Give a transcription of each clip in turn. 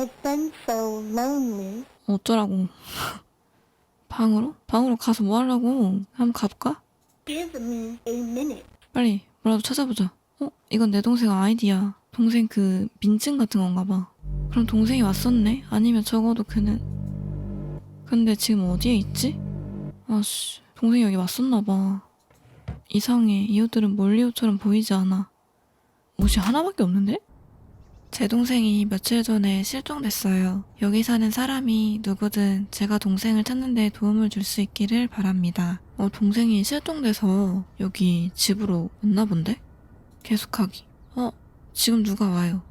I've been so lonely. 어쩌라고. 방으로? 방으로 가서 뭐 하려고? 한번 가볼까? Give me a minute. 빨리 뭐라도 찾아보자. 어? 이건 내 동생 아이디야. 동생 그 민증 같은 건가 봐. 그럼 동생이 왔었네? 아니면 적어도 그는 근데 지금 어디에 있지? 아씨 동생이 여기 왔었나 봐. 이상해. 이 옷들은 몰리 옷처럼 보이지 않아. 옷이 하나밖에 없는데? 제 동생이 며칠 전에 실종됐어요. 여기 사는 사람이 누구든 제가 동생을 찾는 데 도움을 줄 수 있기를 바랍니다. 어, 동생이 실종돼서 여기 집으로 왔나 본데? 계속하기. 어, 지금 누가 와요.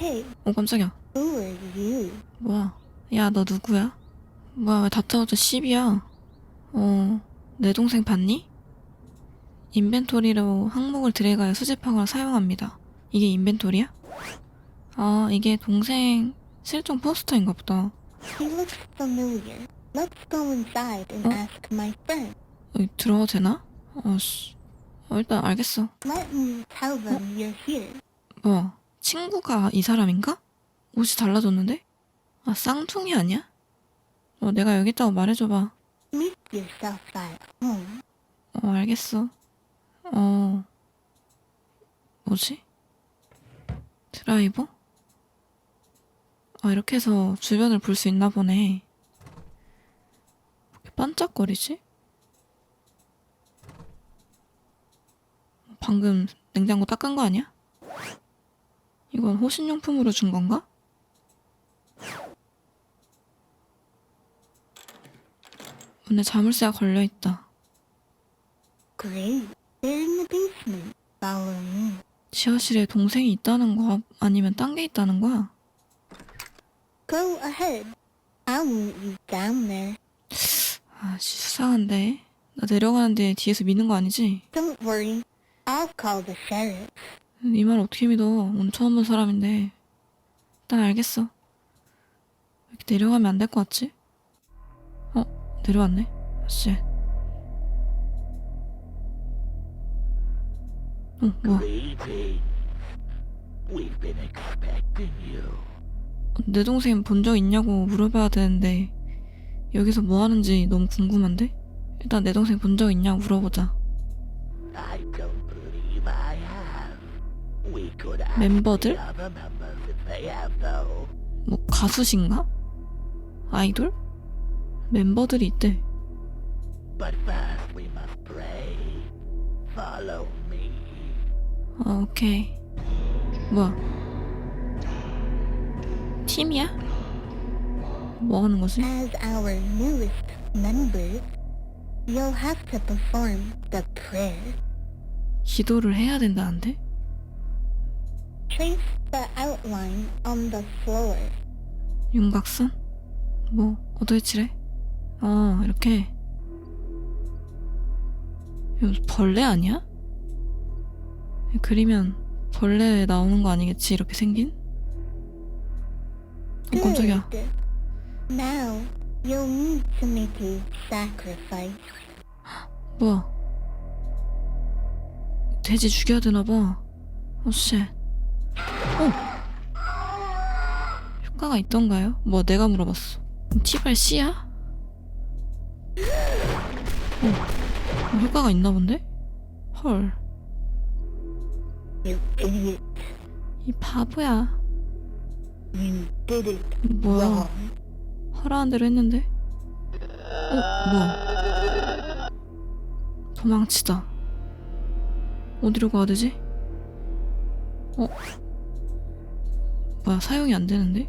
Hey, 어, 깜짝이야. who are you? 뭐야? 야, 너 누구야? 뭐야, 왜 다짜고짜 10이야? 어, 내 동생 봤니? 인벤토리로 항목을 드래그하여 수집하거나 사용합니다. 이게 인벤토리야? 아, 이게 동생 실종 포스터인가 보다. He looks familiar. Let's go inside and 어? ask my friend. 여기 들어가도 되나? 어, 씨. 어, 일단 알겠어. Let me tell them you're here. 뭐야, 친구가 이 사람인가? 옷이 달라졌는데? 아, 쌍둥이 아니야? 어, 내가 여기 있다고 말해줘봐. Meet yourself at home. 어, 알겠어. 어, 뭐지? 드라이버? 아, 이렇게 해서 주변을 볼 수 있나 보네. 반짝거리지? 방금 냉장고 닦은 거 아니야? 이건 호신용품으로 준 건가? 문에 자물쇠가 걸려있다. Me. 지하실에 동생이 있다는 거야? 아니면 딴 게 있다는 거야? Go ahead. I'll meet you down there. 아씨 수상한데 나 내려가는데 뒤에서 미는 거 아니지? Don't worry. I'll call the sheriff. 이 말 어떻게 믿어 오늘 처음 본 사람인데 일단 알겠어 이렇게 내려가면 안 될 것 같지? 어? 내려왔네 아씨 어 뭐야 Greetings. We've been expecting you. 내 동생 본 적 있냐고 물어봐야 되는데 여기서 뭐 하는지 너무 궁금한데? 일단 내 동생 본 적 있냐고 물어보자 멤버들? 뭐 가수신가? 아이돌? 멤버들이 있대. 아, 오케이. 뭐야? 팀이야? 뭐 하는 거지? As our newest member, you'll have to perform the prayer. 기도를 해야 된다는데? Trace the outline on the floor. 윤곽선? 뭐, 어떻게 칠해? 어, 이렇게. 이거 벌레 아니야? 그리면 벌레 나오는 거 아니겠지? 이렇게 생긴? 어, 깜짝이야. Now, you'll need to make a sacrifice. 뭐야? 돼지 죽여야 되나 봐. 어, 씨. 어! 효과가 있던가요? 뭐, 내가 물어봤어. 티발 씨야? 어, 어, 효과가 있나 본데? 헐. 이 바보야. You did it 뭐야, wrong. 하라는 대로 했는데? 어, 뭐야. 도망치다. 어디로 가야 되지? 어? 뭐야, 사용이 안 되는데?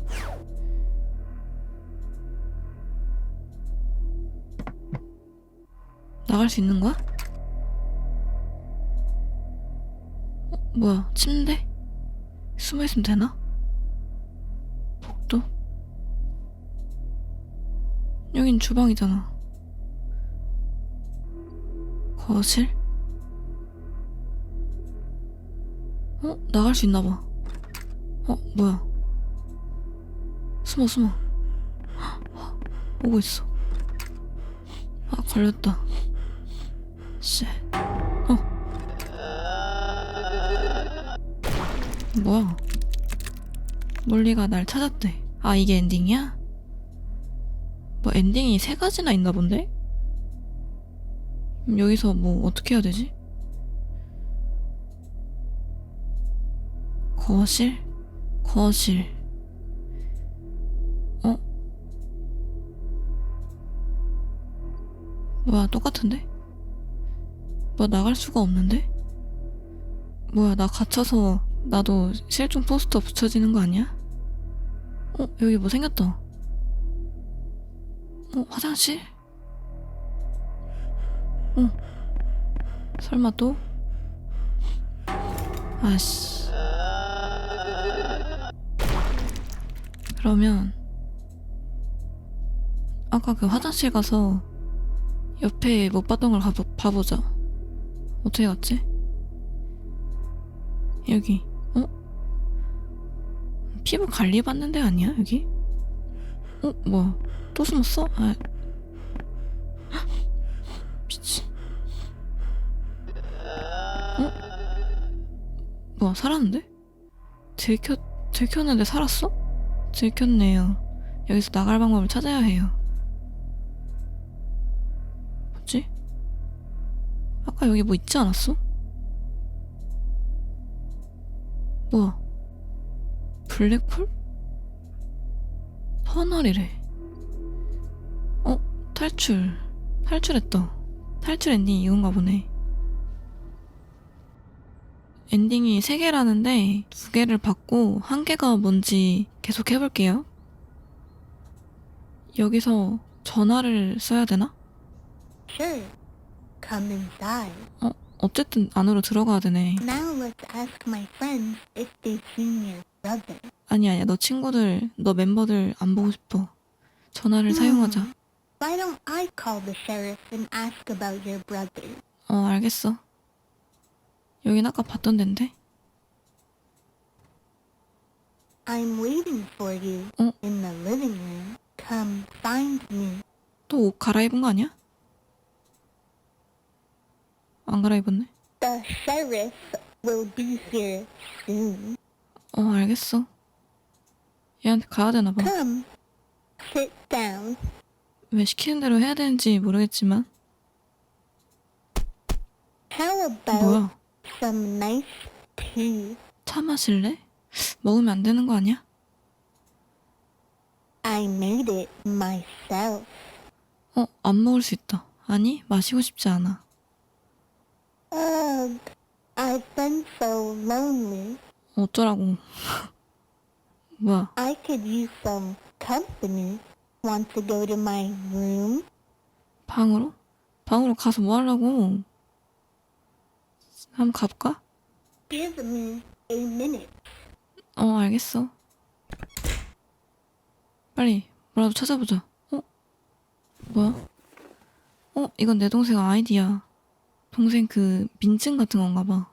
나갈 수 있는 거야? 어, 뭐야, 침대? 숨어 있으면 되나? 여긴 주방이잖아. 거실? 어? 나갈 수 있나 봐. 어? 뭐야? 숨어, 숨어. 헉, 오고 있어. 아, 걸렸다. 씨. 어. 뭐야? 몰리가 날 찾았대. 아, 이게 엔딩이야? 뭐 엔딩이 세 가지나 있나 본데? 여기서 뭐 어떻게 해야 되지? 거실? 거실. 어? 뭐야, 똑같은데? 뭐 나갈 수가 없는데? 뭐야, 나 갇혀서 나도 실종 포스터 붙여지는 거 아니야? 어, 여기 뭐 생겼다. 어, 화장실? 어. 설마 또? 아씨. 그러면 아까 그 화장실 가서 옆에 못 봤던 걸 가보, 봐보자. 어떻게 갔지? 여기. 어? 피부 관리 받는 데 아니야 여기? 어 뭐야 또 숨었어? 아 헉, 미친 어? 뭐야 살았는데? 들켰 들켰는데 살았어? 들켰네요 여기서 나갈 방법을 찾아야 해요 뭐지? 아까 여기 뭐 있지 않았어? 뭐야 블랙홀? 터널이래. 어? 탈출. 탈출했다. 탈출 엔딩이 이건가 보네. 엔딩이 3개라는데 2개를 받고 한 개가 뭔지 계속 해볼게요. 여기서 전화를 써야 되나? Sure. Come inside. 어, 어쨌든 안으로 들어가야 되네. Now let's ask my friends if they've seen your brother. 아니 아니야. 너 친구들, 너 멤버들 안 보고 싶어. 전화를 사용하자. Why don't I call the sheriff and ask about your brother? 어, 알겠어. 여긴 아까 봤던 덴데? I'm waiting for you 어? in the living room. Come find me. 또 옷 갈아입은 거 아니야? 안 갈아입었네. The sheriff will be here soon. 어, 알겠어. 얘한테 가야 되나 봐. Come, sit down. 왜 시키는 대로 해야 되는지 모르겠지만. How about 뭐야? some nice tea? 차 마실래? 먹으면 안 되는 거 아니야? I made it myself. 어, 안 먹을 수 있다. 아니, 마시고 싶지 않아. Ugh, I've been so lonely. 어쩌라고. 뭐야? I could use some company. Want to go to my room? 방으로? 방으로 가서 뭐 하려고? 한번 가볼까? Give me a minute. 어, 알겠어. 빨리 뭐라도 찾아보자. 어? 뭐야? 어, 이건 내 동생 아이디야. 동생 그 민증 같은 건가 봐.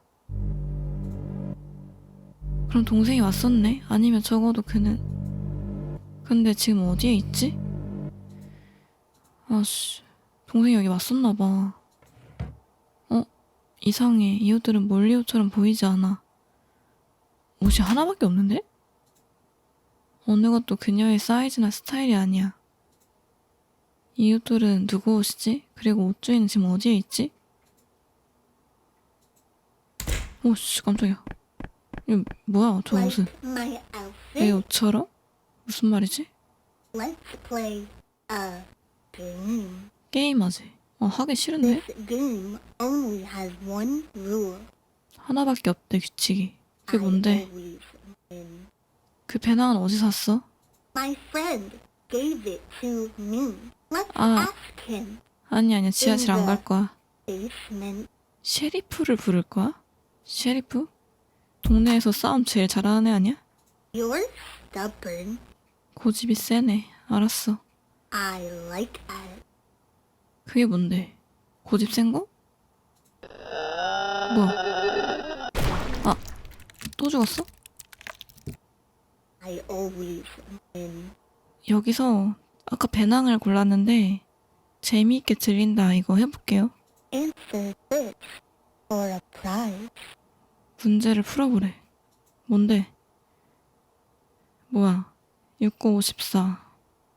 그럼 동생이 왔었네? 아니면 적어도 그는 근데 지금 어디에 있지? 아씨, 동생이 여기 왔었나 봐. 어? 이상해. 이 옷들은 몰리 옷처럼 보이지 않아. 옷이 하나밖에 없는데? 어느 것도 그녀의 사이즈나 스타일이 아니야. 이 옷들은 누구 옷이지? 그리고 옷 주인은 지금 어디에 있지? 오씨 깜짝이야. 이거 뭐야 저 옷은? 내? 옷처럼? 무슨 말이지? Let's play a game. 게임하지. 어 하기 싫은데? This game only has one rule. 하나밖에 없대 규칙이. 그게 뭔데? 그 배낭은 어디 샀어? My friend gave it to me. Let's 아. ask him. 아니 아니야 지하실 안 갈 거야. 셰리프를 부를 거야? 셰리프? 동네에서 싸움 제일 잘하는 애 아니야? You're stubborn. 고집이 세네. 알았어. I like that. 그게 뭔데? 고집 센 거? 뭐야? 아, 또 죽었어? I always win. 여기서 아까 배낭을 골랐는데 재미있게 들린다 이거 해볼게요. Answer this for a prize. 문제를 풀어보래. 뭔데? 뭐야? 69, 54,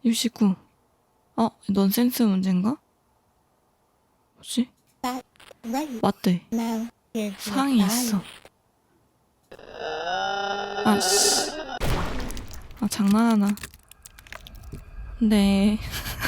69. 어, 넌센스 문제인가? 뭐지? 맞대. 상이 있어. 아, 씨. 아, 장난하나. 네.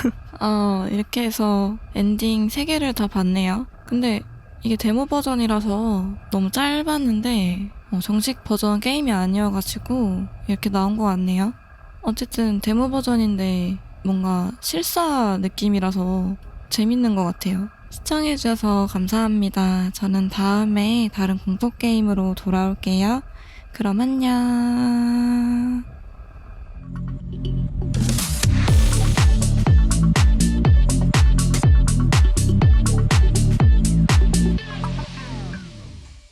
어, 이렇게 해서 엔딩 3개를 다 봤네요. 근데 이게 데모 버전이라서 너무 짧았는데, 어, 정식 버전 게임이 아니어가지고 이렇게 나온 것 같네요. 어쨌든 데모 버전인데 뭔가 실사 느낌이라서 재밌는 것 같아요. 시청해주셔서 감사합니다. 저는 다음에 다른 공포 게임으로 돌아올게요. 그럼 안녕.